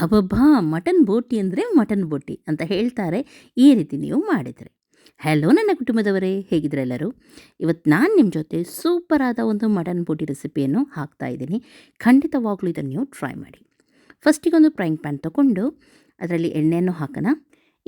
ಅಬ್ಬಬ್ಬಾ, ಮಟನ್ ಬೋಟಿ ಅಂದರೆ ಮಟನ್ ಬೋಟಿ ಅಂತ ಹೇಳ್ತಾರೆ. ಈ ರೀತಿ ನೀವು ಮಾಡಿದರೆ. ಹಲೋ ನನ್ನ ಕುಟುಂಬದವರೇ, ಹೇಗಿದ್ರೆ ಎಲ್ಲರೂ? ಇವತ್ತು ನಾನು ನಿಮ್ಮ ಜೊತೆ ಸೂಪರಾದ ಒಂದು ಮಟನ್ ಬೋಟಿ ರೆಸಿಪಿಯನ್ನು ಹಾಕ್ತಾ ಇದ್ದೀನಿ. ಖಂಡಿತವಾಗ್ಲೂ ಇದನ್ನು ನೀವು ಟ್ರೈ ಮಾಡಿ. ಫಸ್ಟಿಗೊಂದು ಫ್ರೈಂಗ್ ಪ್ಯಾನ್ ತಗೊಂಡು, ಅದರಲ್ಲಿ ಎಣ್ಣೆಯನ್ನು ಹಾಕೋಣ.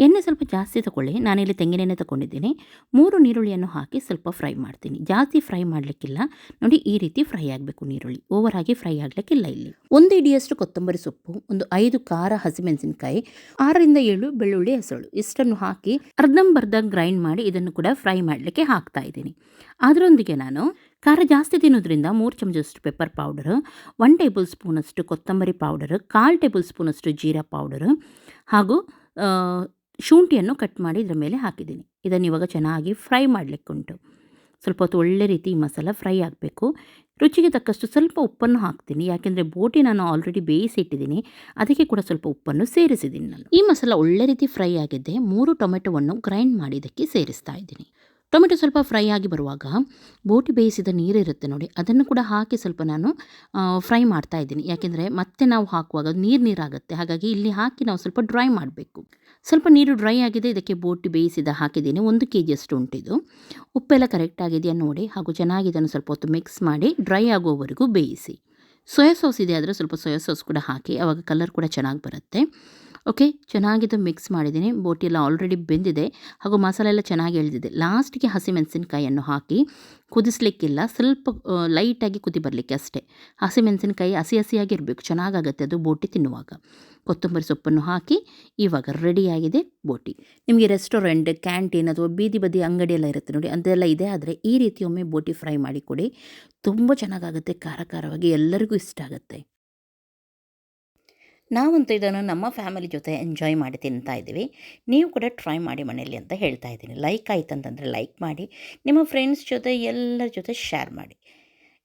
ಎಣ್ಣೆ ಸ್ವಲ್ಪ ಜಾಸ್ತಿ ತಗೊಳ್ಳಿ ನಾನಿಲ್ಲಿ ತೆಂಗಿನೆಣ್ಣೆ ತಗೊಂಡಿದ್ದೀನಿ ಮೂರು ನೀರುಳ್ಳಿಯನ್ನು ಹಾಕಿ ಸ್ವಲ್ಪ ಫ್ರೈ ಮಾಡ್ತೀನಿ. ಜಾಸ್ತಿ ಫ್ರೈ ಮಾಡಲಿಕ್ಕಿಲ್ಲ. ನೋಡಿ, ಈ ರೀತಿ ಫ್ರೈ ಆಗಬೇಕು ನೀರುಳ್ಳಿ ಓವರ್ ಆಗಿ ಫ್ರೈ ಆಗಲಿಕ್ಕಿಲ್ಲ ಇಲ್ಲಿ. ಒಂದು ಇಡಿಯಷ್ಟು ಕೊತ್ತಂಬರಿ ಸೊಪ್ಪು, ಒಂದು ಐದು ಖಾರ ಹಸಿಮೆಣಸಿನಕಾಯಿ, ಆರರಿಂದ ಏಳು ಬೆಳ್ಳುಳ್ಳಿ ಹೆಸರು ಇಷ್ಟನ್ನು ಹಾಕಿ ಅರ್ಧಂಬರ್ಧ ಗ್ರೈಂಡ್ ಮಾಡಿ ಇದನ್ನು ಕೂಡ ಫ್ರೈ ಮಾಡಲಿಕ್ಕೆ ಹಾಕ್ತಾ ಇದ್ದೀನಿ. ಅದರೊಂದಿಗೆ ನಾನು ಖಾರ ಜಾಸ್ತಿ ತಿನ್ನೋದ್ರಿಂದ ಮೂರು ಚಮಚದಷ್ಟು ಪೆಪ್ಪರ್ ಪೌಡರ್, ಒನ್ ಟೇಬಲ್ ಸ್ಪೂನಷ್ಟು ಕೊತ್ತಂಬರಿ ಪೌಡರ್, ಕಾಲು ಟೇಬಲ್ ಸ್ಪೂನಷ್ಟು ಜೀರಾ ಪೌಡರ್ ಹಾಗೂ ಶುಂಠಿಯನ್ನು ಕಟ್ ಮಾಡಿ ಇದರ ಮೇಲೆ ಹಾಕಿದ್ದೀನಿ. ಇದನ್ನು ಇವಾಗ ಚೆನ್ನಾಗಿ ಫ್ರೈ ಮಾಡಲಿಕ್ಕುಂಟು ಸ್ವಲ್ಪ ಹೊತ್ತು ಒಳ್ಳೆ ರೀತಿ ಈ ಮಸಾಲ ಫ್ರೈ ಆಗಬೇಕು. ರುಚಿಗೆ ತಕ್ಕಷ್ಟು ಸ್ವಲ್ಪ ಉಪ್ಪನ್ನು ಹಾಕ್ತೀನಿ. ಯಾಕೆಂದರೆ ಬೋಟಿ ನಾನು ಆಲ್ರೆಡಿ ಬೇಯಿಸಿ ಇಟ್ಟಿದ್ದೀನಿ. ಅದಕ್ಕೆ ಕೂಡ ಸ್ವಲ್ಪ ಉಪ್ಪನ್ನು ಸೇರಿಸಿದ್ದೀನಿ ನಾನು. ಈ ಮಸಾಲ ಒಳ್ಳೆ ರೀತಿ ಫ್ರೈ ಆಗಿದ್ದೆ ಮೂರು ಟೊಮೆಟೊವನ್ನು ಗ್ರೈಂಡ್ ಮಾಡಿ ಇದಕ್ಕೆ ಸೇರಿಸ್ತಾ ಇದ್ದೀನಿ. ಟೊಮೆಟೊ ಸ್ವಲ್ಪ ಫ್ರೈ ಆಗಿ ಬರುವಾಗ ಬೋಟಿ ಬೇಯಿಸಿದ ನೀರಿರುತ್ತೆ ನೋಡಿ, ಅದನ್ನು ಕೂಡ ಹಾಕಿ ಸ್ವಲ್ಪ ನಾನು ಫ್ರೈ ಮಾಡ್ತಾ ಇದ್ದೀನಿ. ಯಾಕೆಂದರೆ ಮತ್ತೆ ನಾವು ಹಾಕುವಾಗ ನೀರು ನೀರಾಗುತ್ತೆ. ಹಾಗಾಗಿ ಇಲ್ಲಿ ಹಾಕಿ ನಾವು ಸ್ವಲ್ಪ ಡ್ರೈ ಮಾಡಬೇಕು. ಸ್ವಲ್ಪ ನೀರು ಡ್ರೈ ಆಗಿದೆ, ಇದಕ್ಕೆ ಬೋಟಿ ಬೇಯಿಸಿದ ಹಾಕಿದ್ದೀನಿ. ಒಂದು ಕೆ ಜಿಯಷ್ಟು ಉಂಟಿದು. ಉಪ್ಪೆಲ್ಲ ಕರೆಕ್ಟ್ ಆಗಿದೆಯಾ ನೋಡಿ, ಹಾಗೂ ಚೆನ್ನಾಗಿ ಇದನ್ನು ಸ್ವಲ್ಪ ಹೊತ್ತು ಮಿಕ್ಸ್ ಮಾಡಿ ಡ್ರೈ ಆಗೋವರೆಗೂ ಬೇಯಿಸಿ. ಸೋಯಾ ಸಾಸ್ ಇದೆ, ಆದರೆ ಸ್ವಲ್ಪ ಸೋಯಾ ಸಾಸ್ ಕೂಡ ಹಾಕಿ, ಅವಾಗ ಕಲರ್ ಕೂಡ ಚೆನ್ನಾಗಿ ಬರುತ್ತೆ. ಓಕೆ ಚೆನ್ನಾಗಿದ್ದು ಮಿಕ್ಸ್ ಮಾಡಿದ್ದೀನಿ. ಬೋಟಿ ಎಲ್ಲ ಆಲ್ರೆಡಿ ಬೆಂದಿದೆ. ಹಾಗೂ ಮಸಾಲೆ ಎಲ್ಲ ಚೆನ್ನಾಗಿ ಎಳೆದಿದೆ. ಲಾಸ್ಟಿಗೆ ಹಸಿಮೆಣಸಿನ್ಕಾಯಿಯನ್ನು ಹಾಕಿ ಕುದಿಸ್ಲಿಕ್ಕಿಲ್ಲ. ಸ್ವಲ್ಪ ಲೈಟಾಗಿ ಕುದಿ ಬರಲಿಕ್ಕೆ ಅಷ್ಟೇ. ಹಸಿಮೆಣಸಿನಕಾಯಿ ಹಸಿ ಹಸಿಯಾಗಿರಬೇಕು ಚೆನ್ನಾಗಾಗುತ್ತೆ ಅದು ಬೋಟಿ ತಿನ್ನುವಾಗ. ಕೊತ್ತಂಬರಿ ಸೊಪ್ಪನ್ನು ಹಾಕಿ ಇವಾಗ ರೆಡಿಯಾಗಿದೆ ಬೋಟಿ. ನಿಮಗೆ ರೆಸ್ಟೋರೆಂಟ್ ಕ್ಯಾಂಟೀನ್ ಅಥವಾ ಬೀದಿ ಬದಿ ಅಂಗಡಿ ಎಲ್ಲ ಇರುತ್ತೆ ನೋಡಿ, ಅದೆಲ್ಲ ಇದೆ. ಆದರೆ ಈ ರೀತಿ ಒಮ್ಮೆ ಬೋಟಿ ಫ್ರೈ ಮಾಡಿ ಕೊಡಿ. ತುಂಬ ಚೆನ್ನಾಗಾಗುತ್ತೆ. ಖಾರ ಖಾರವಾಗಿ ಎಲ್ಲರಿಗೂ ಇಷ್ಟ ಆಗುತ್ತೆ. ನಾವಂತೂ ಇದನ್ನು ನಮ್ಮ ಫ್ಯಾಮಿಲಿ ಜೊತೆ ಎಂಜಾಯ್ ಮಾಡಿ ತಿಂತಾ ಇದ್ದೀವಿ. ನೀವು ಕೂಡ ಟ್ರೈ ಮಾಡಿ ಮನೆಯಲ್ಲಿ ಅಂತ ಹೇಳ್ತಾ ಇದ್ದೀನಿ. ಲೈಕ್ ಆಯ್ತು ಅಂತಂದರೆ ಲೈಕ್ ಮಾಡಿ, ನಿಮ್ಮ ಫ್ರೆಂಡ್ಸ್ ಜೊತೆ ಎಲ್ಲರ ಜೊತೆ ಶೇರ್ ಮಾಡಿ.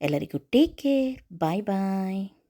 ಎಲ್ಲರಿಗೂ ಟೇಕ್ ಕೇರ್. ಬಾಯ್ ಬಾಯ್.